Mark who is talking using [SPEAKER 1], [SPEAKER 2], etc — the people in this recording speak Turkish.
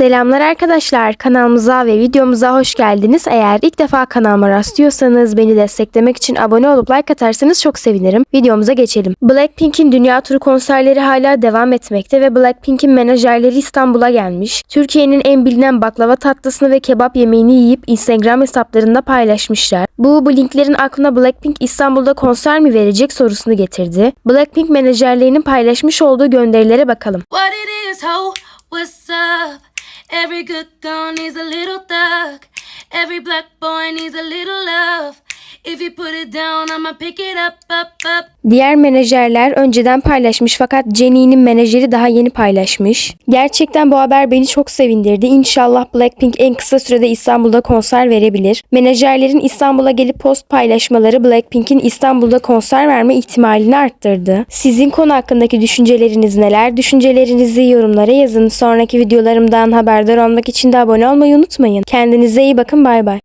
[SPEAKER 1] Selamlar arkadaşlar. Kanalımıza ve videomuza hoş geldiniz. Eğer ilk defa kanalıma rastlıyorsanız beni desteklemek için abone olup like atarsanız çok sevinirim. Videomuza geçelim. Blackpink'in dünya turu konserleri hala devam etmekte ve Blackpink'in menajerleri İstanbul'a gelmiş. Türkiye'nin en bilinen baklava tatlısını ve kebap yemeğini yiyip Instagram hesaplarında paylaşmışlar. Bu, bu linklerin aklına Blackpink İstanbul'da konser mi verecek sorusunu getirdi. Blackpink menajerlerinin paylaşmış olduğu gönderilere bakalım.
[SPEAKER 2] What it is, ho, what's up? Every good girl needs a little thug. Every black boy needs a little love.
[SPEAKER 1] Diğer menajerler önceden paylaşmış fakat Jennie'nin menajeri daha yeni paylaşmış. Gerçekten bu haber beni çok sevindirdi. İnşallah Blackpink en kısa sürede İstanbul'da konser verebilir. Menajerlerin İstanbul'a gelip post paylaşmaları Blackpink'in İstanbul'da konser verme ihtimalini arttırdı. Sizin konu hakkındaki düşünceleriniz neler? Düşüncelerinizi yorumlara yazın. Sonraki videolarımdan haberdar olmak için de abone olmayı unutmayın. Kendinize iyi bakın bay bay.